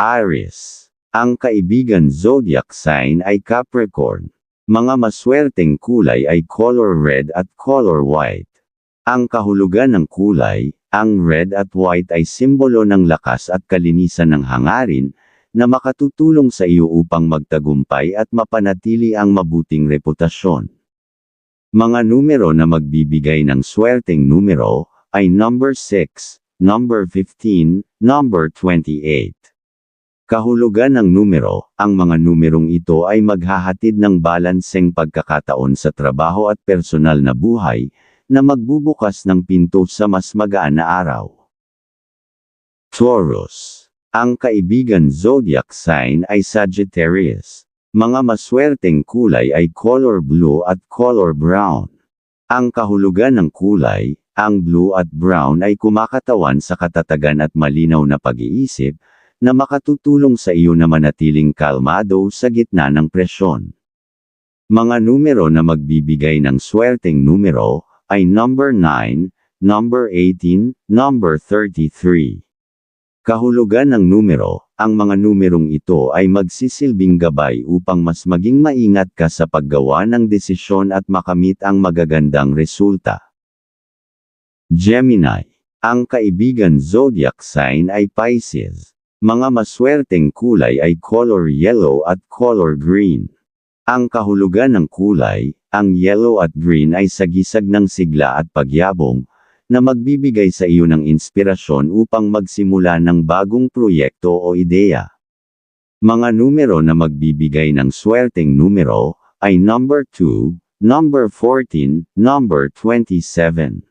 Aries. Ang kaibigan zodiac sign ay Capricorn. Mga maswerteng kulay ay color red at color white. Ang kahulugan ng kulay, ang red at white ay simbolo ng lakas at kalinisan ng hangarin, na makatutulong sa iyo upang magtagumpay at mapanatili ang mabuting reputasyon. Mga numero na magbibigay ng swerteng numero ay number 6, number 15, number 28. Kahulugan ng numero, ang mga numerong ito ay maghahatid ng balanseng pagkakataon sa trabaho at personal na buhay, na magbubukas ng pinto sa mas magaan na araw. Taurus. Ang kaibigan zodiac sign ay Sagittarius. Mga maswerteng kulay ay color blue at color brown. Ang kahulugan ng kulay, ang blue at brown ay kumakatawan sa katatagan at malinaw na pag-iisip, na makatutulong sa iyo na manatiling kalmado sa gitna ng presyon. Mga numero na magbibigay ng swerteng numero ay number 9, number 18, number 33. Kahulugan ng numero, ang mga numerong ito ay magsisilbing gabay upang mas maging maingat ka sa paggawa ng desisyon at makamit ang magagandang resulta. Gemini. Ang kaibigan zodiac sign ay Pisces. Mga maswerteng kulay ay color yellow at color green. Ang kahulugan ng kulay, ang yellow at green ay sagisag ng sigla at pagyabong, na magbibigay sa iyo ng inspirasyon upang magsimula ng bagong proyekto o ideya. Mga numero na magbibigay ng swerteng numero, ay number 2, number 14, number 27.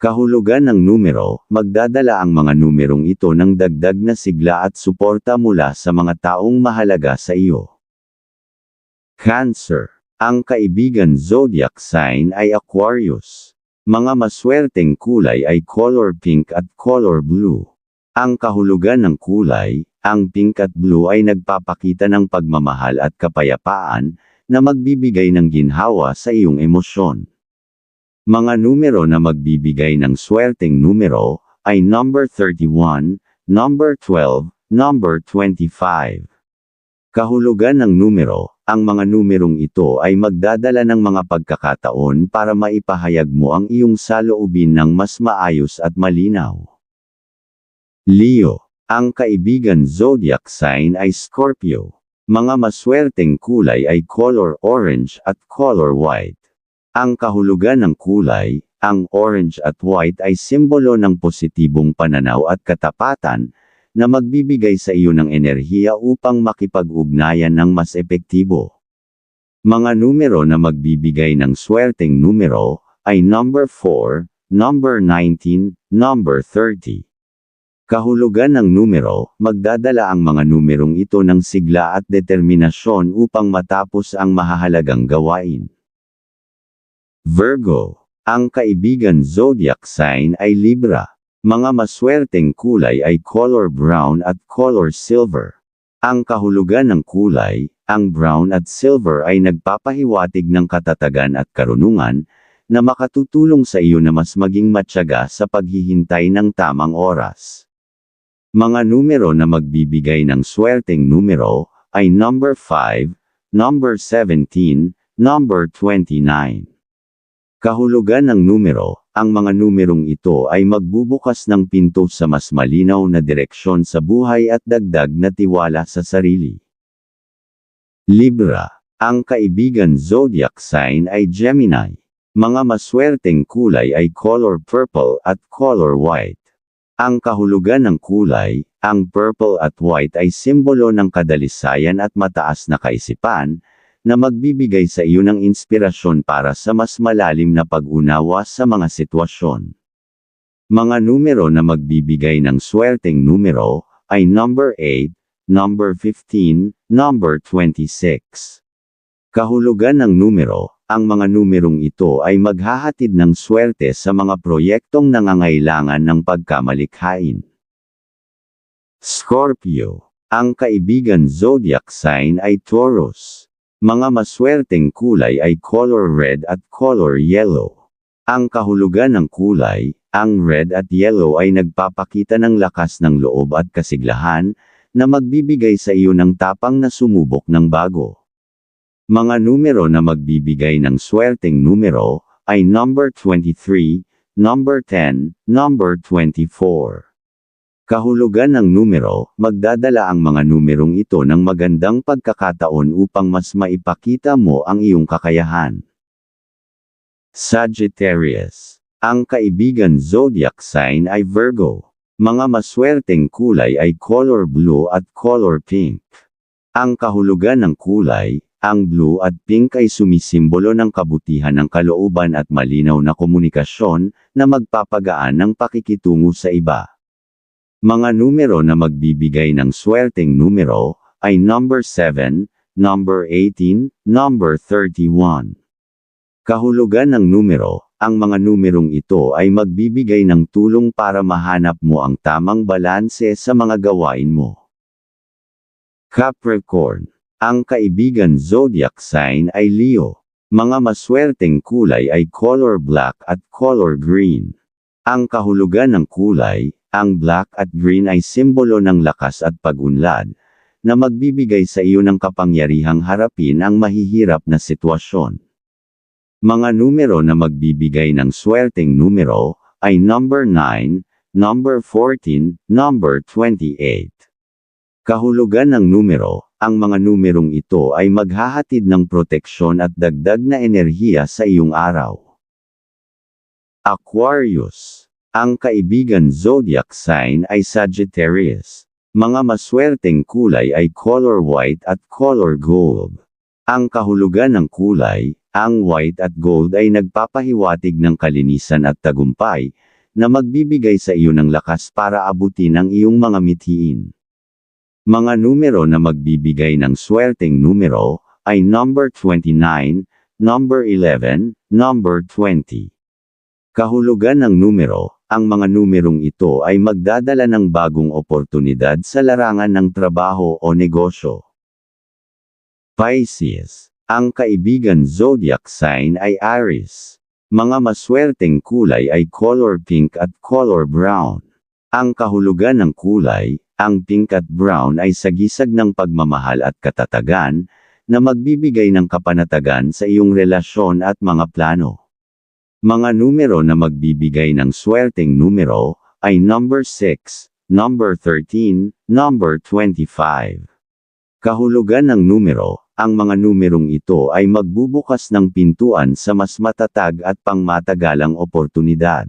Kahulugan ng numero, magdadala ang mga numerong ito ng dagdag na sigla at suporta mula sa mga taong mahalaga sa iyo. Cancer. Ang kaibigan zodiac sign ay Aquarius. Mga maswerteng kulay ay color pink at color blue. Ang kahulugan ng kulay, ang pink at blue ay nagpapakita ng pagmamahal at kapayapaan, na magbibigay ng ginhawa sa iyong emosyon. Mga numero na magbibigay ng swerteng numero, ay number 31, number 12, number 25. Kahulugan ng numero, ang mga numerong ito ay magdadala ng mga pagkakataon para maipahayag mo ang iyong saloobin ng mas maayos at malinaw. Leo, ang kaibigan zodiac sign ay Scorpio. Mga maswerteng kulay ay color orange at color white. Ang kahulugan ng kulay, ang orange at white ay simbolo ng positibong pananaw at katapatan, na magbibigay sa iyo ng enerhiya upang makipag-ugnayan ng mas epektibo. Mga numero na magbibigay ng swerteng numero, ay number 4, number 19, number 30. Kahulugan ng numero, magdadala ang mga numerong ito ng sigla at determinasyon upang matapos ang mahahalagang gawain. Virgo. Ang kaibigan zodiac sign ay Libra. Mga maswerteng kulay ay color brown at color silver. Ang kahulugan ng kulay, ang brown at silver ay nagpapahiwatig ng katatagan at karunungan, na makatutulong sa iyo na mas maging matyaga sa paghihintay ng tamang oras. Mga numero na magbibigay ng swerteng numero, ay number 5, number 17, number 29. Kahulugan ng numero, ang mga numerong ito ay magbubukas ng pinto sa mas malinaw na direksyon sa buhay at dagdag na tiwala sa sarili. Libra. Ang kaibigan zodiac sign ay Gemini. Mga maswerteng kulay ay color purple at color white. Ang kahulugan ng kulay, ang purple at white ay simbolo ng kadalisayan at mataas na kaisipan, na magbibigay sa iyo ng inspirasyon para sa mas malalim na pag-unawa sa mga sitwasyon. Mga numero na magbibigay ng swerteng numero, ay number 8, number 15, number 26. Kahulugan ng numero, ang mga numerong ito ay maghahatid ng swerte sa mga proyektong nangangailangan ng pagkamalikhain. Scorpio. Ang kaibigan zodiac sign ay Taurus. Mga maswerteng kulay ay color red at color yellow. Ang kahulugan ng kulay, ang red at yellow ay nagpapakita ng lakas ng loob at kasiglahan, na magbibigay sa iyo ng tapang na sumubok ng bago. Mga numero na magbibigay ng swerteng numero ay number 23, number 10, number 24. Kahulugan ng numero, magdadala ang mga numerong ito ng magandang pagkakataon upang mas maipakita mo ang iyong kakayahan. Sagittarius. Ang kaibigan zodiac sign ay Virgo. Mga maswerteng kulay ay color blue at color pink. Ang kahulugan ng kulay, ang blue at pink ay sumisimbolo ng kabutihan ng kalooban at malinaw na komunikasyon na magpapagaan ng pakikitungo sa iba. Mga numero na magbibigay ng swerteng numero ay number 7, number 18, number 31. Kahulugan ng numero, ang mga numerong ito ay magbibigay ng tulong para mahanap mo ang tamang balanse sa mga gawain mo. Capricorn. Ang kaibigan zodiac sign ay Leo. Mga maswerteng kulay ay color black at color green. Ang kahulugan ng kulay, ang black at green ay simbolo ng lakas at pagunlad, na magbibigay sa iyo ng kapangyarihang harapin ang mahihirap na sitwasyon. Mga numero na magbibigay ng swerteng numero ay number 9, number 14, number 28. Kahulugan ng numero, ang mga numerong ito ay maghahatid ng proteksyon at dagdag na enerhiya sa iyong araw. Aquarius. Ang kaibigan zodiac sign ay Sagittarius. Mga maswerteng kulay ay color white at color gold. Ang kahulugan ng kulay, ang white at gold ay nagpapahiwatig ng kalinisan at tagumpay, na magbibigay sa iyo ng lakas para abutin ang iyong mga mithiin. Mga numero na magbibigay ng swerteng numero ay number 29, number 11, number 20. Kahulugan ng numero, ang mga numerong ito ay magdadala ng bagong oportunidad sa larangan ng trabaho o negosyo. Pisces. Ang kaibigan zodiac sign ay Aries. Mga maswerteng kulay ay color pink at color brown. Ang kahulugan ng kulay, ang pink at brown ay sagisag ng pagmamahal at katatagan, na magbibigay ng kapanatagan sa iyong relasyon at mga plano. Mga numero na magbibigay ng swerteng numero ay number 6, number 13, number 25. Kahulugan ng numero, ang mga numerong ito ay magbubukas ng pintuan sa mas matatag at pangmatagalang oportunidad.